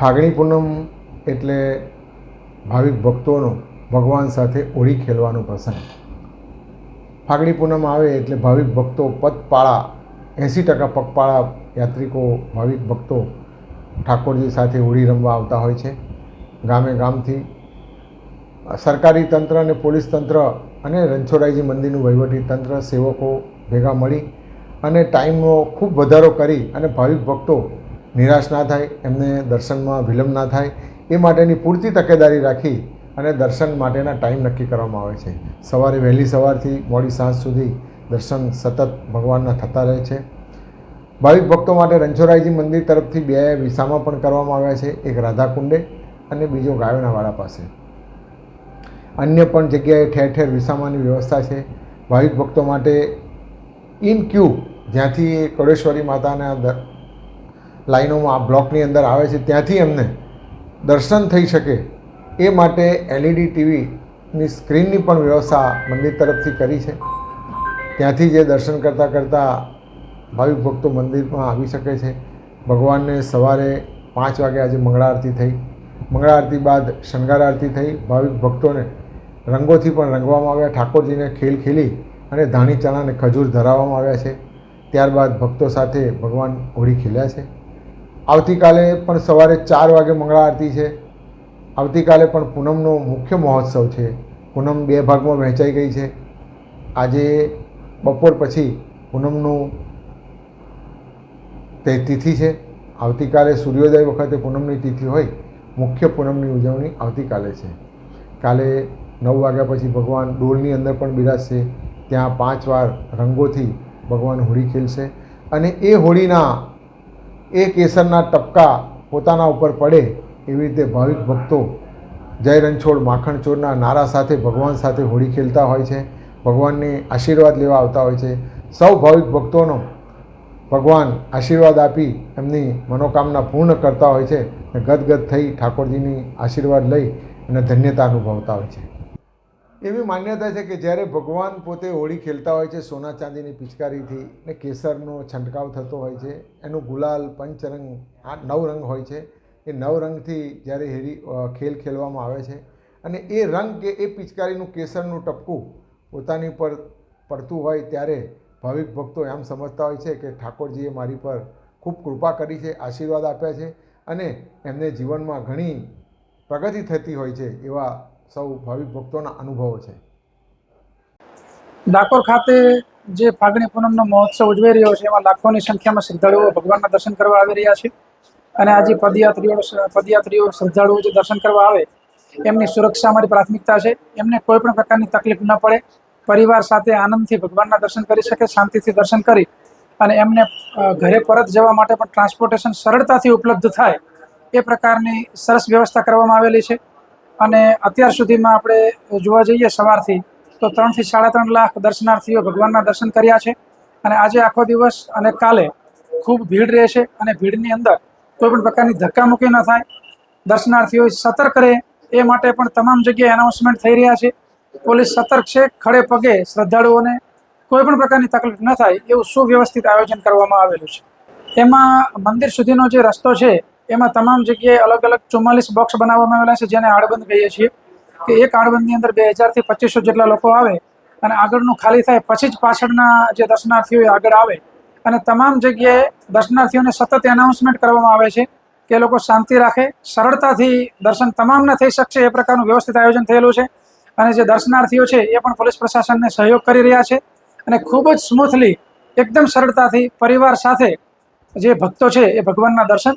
ફાગણી પૂનમ એટલે ભાવિક ભક્તોનો ભગવાન સાથે હોળી ખેલવાનો પ્રસંગ. ફાગણી પૂનમ આવે એટલે ભાવિક ભક્તો પગપાળા, એંસી ટકા પગપાળા યાત્રિકો, ભાવિક ભક્તો ઠાકોરજી સાથે હોળી રમવા આવતા હોય છે. ગામે ગામથી સરકારી તંત્ર અને પોલીસ તંત્ર અને રણછોડાઈજી મંદિરનું વહીવટી તંત્ર સેવકો ભેગા મળી અને ટાઈમનો ખૂબ વધારો કરી અને ભાવિક ભક્તો નિરાશ ના થાય, એમને દર્શનમાં વિલંબ ના થાય, એ માટેની પૂરતી તકેદારી રાખી અને દર્શન માટેના ટાઈમ નક્કી કરવામાં આવે છે. સવારે વહેલી સવારથી મોડી સાંજ સુધી દર્શન સતત ભગવાનના થતા રહે છે. ભાવિક ભક્તો માટે રણછોડરાયજી મંદિર તરફથી બે વિસામાં પણ કરવામાં આવ્યા છે, એક રાધાકુંડે અને બીજો ગાયોનાવાળા પાસે. અન્ય પણ જગ્યાએ ઠેર ઠેર વિસામાની વ્યવસ્થા છે. ભાવિક ભક્તો માટે ઇન ક્યુ, જ્યાંથી કળેશ્વરી માતાના લાઈનોમાં આ બ્લોકની અંદર આવે છે, ત્યાંથી એમને દર્શન થઈ શકે એ માટે એલઈડી ટીવીની સ્ક્રીનની પણ વ્યવસ્થા મંદિર તરફથી કરી છે. ત્યાંથી જે દર્શન કરતાં કરતાં ભાવિક ભક્તો મંદિરમાં આવી શકે છે. ભગવાનને સવારે પાંચ વાગે આજે મંગળા આરતી થઈ. મંગળા આરતી બાદ શણગાર આરતી થઈ. ભાવિક ભક્તોને રંગોથી પણ રંગવામાં આવ્યા. ઠાકોરજીને ખેલ ખેલી અને ધાણી, ચણાને ખજૂર ધરાવવામાં આવ્યા છે. ત્યારબાદ ભક્તો સાથે ભગવાન હોળી ખેલ્યા છે. આવતીકાલે પણ સવારે ચાર વાગે મંગળા આરતી છે. આવતીકાલે પણ પૂનમનો મુખ્ય મહોત્સવ છે. પૂનમ બે ભાગમાં વહેંચાઈ ગઈ છે. આજે બપોર પછી પૂનમનું તે તિથિ છે. આવતીકાલે સૂર્યોદય વખતે પૂનમની તિથિ હોય, મુખ્ય પૂનમની ઉજવણી આવતીકાલે છે. કાલે નવ વાગ્યા પછી ભગવાન ડોલની અંદર પણ બિરાજશે. ત્યાં પાંચ વાર રંગોથી ભગવાન હોળી ખેલશે. અને એ હોળીના એ કેસરના ટપકા પોતાના ઉપર પડે એવી રીતે ભાવિક ભક્તો જય રણછોડ માખણ ચોરના નારા સાથે ભગવાન સાથે હોળી ખેલતા હોય છે, ભગવાનને આશીર્વાદ લેવા આવતા હોય છે. સૌ ભાવિક ભક્તોનો ભગવાન આશીર્વાદ આપી એમની મનોકામના પૂર્ણ કરતા હોય છે અને ગદગદ થઈ ઠાકોરજીની આશીર્વાદ લઈ અને ધન્યતા અનુભવતા હોય છે. એવી માન્યતા છે કે જ્યારે ભગવાન પોતે હોળી ખેલતા હોય છે, સોના ચાંદીની પિચકારીથી ને કેસરનો છંટકાવ થતો હોય છે, એનું ગુલાલ, પંચરંગ, આ નવ રંગ હોય છે, એ નવ રંગથી જ્યારે હેરી ખેલ ખેલવામાં આવે છે અને એ રંગ કે એ પિચકારીનું કેસરનું ટપકું પોતાની પર પડતું હોય ત્યારે ભાવિક ભક્તો એમ સમજતા હોય છે કે ઠાકોરજીએ મારી પર ખૂબ કૃપા કરી છે, આશીર્વાદ આપ્યા છે અને એમને જીવનમાં ઘણી પ્રગતિ થતી હોય છે એવા સૌ ભાવિક ભક્તોના અનુભવો છે. ડાકોર ખાતે જે ફાગણી પૂનમનો મહોત્સવ ઉજવાઈ રહ્યો છે, એમાં લાખોની સંખ્યામાં શ્રદ્ધાળુઓ ભગવાનના દર્શન કરવા આવી રહ્યા છે. અને આજે પદયાત્રીઓ પદયાત્રીઓ શ્રદ્ધાળુઓ જે દર્શન કરવા આવે, એમની સુરક્ષા અમારી પ્રાથમિકતા છે. એમને કોઈ પણ પ્રકારની તકલીફ ન પડે. પરિવાર સાથે આનંદથી ભગવાનના દર્શન કરી શકે, શાંતિથી દર્શન કરી અને એમને ઘરે પરત જવા માટે પણ ટ્રાન્સપોર્ટેશન સરળતાથી ઉપલબ્ધ થાય, એ પ્રકારની સરસ વ્યવસ્થા કરવામાં આવેલી છે. અને અત્યાર સુધીમાં આપણે જોવા જઈએ સવારથી, તો ત્રણથી સાડા ત્રણ લાખ દર્શનાર્થીઓ ભગવાનના દર્શન કર્યા છે. અને આજે આખો દિવસ અને કાલે ખૂબ ભીડ રહેશે અને ભીડની અંદર કોઈ પણ પ્રકારની ધક્કામુક્કી ન થાય. દર્શનાર્થીઓ સતર્ક રહે, એ માટે પણ તમામ જગ્યાએ એનાઉન્સમેન્ટ થઈ રહ્યા છે. પોલીસ સતર્ક છે, ખડે પગે શ્રદ્ધાળુઓને કોઈ પણ પ્રકારની તકલીફ ન થાય એવું સુવ્યવસ્થિત આયોજન કરવામાં આવેલું છે. એમાં મંદિર સુધીનો જે રસ્તો છે એમાં તમામ જગ્યાએ અલગ અલગ ચુમ્માલીસ બોક્સ બનાવવામાં આવેલા છે, જેને આડબંધ કહીએ છીએ. કે એક આડબંધની અંદર બે હજારથી પચીસો જેટલા લોકો આવે અને આગળનું ખાલી થાય પછી જ પાછળના જે દર્શનાર્થીઓ એ આગળ આવે. અને તમામ જગ્યાએ દર્શનાર્થીઓને સતત એનાઉન્સમેન્ટ કરવામાં આવે છે કે એ લોકો શાંતિ રાખે, સરળતાથી દર્શન તમામને થઈ શકશે, એ પ્રકારનું વ્યવસ્થિત આયોજન થયેલું છે. અને જે દર્શનાર્થીઓ છે એ પણ પોલીસ પ્રશાસનને સહયોગ કરી રહ્યા છે. અને ખૂબ જ સ્મૂથલી એકદમ સરળતાથી પરિવાર સાથે જે ભક્તો છે એ ભગવાનના દર્શન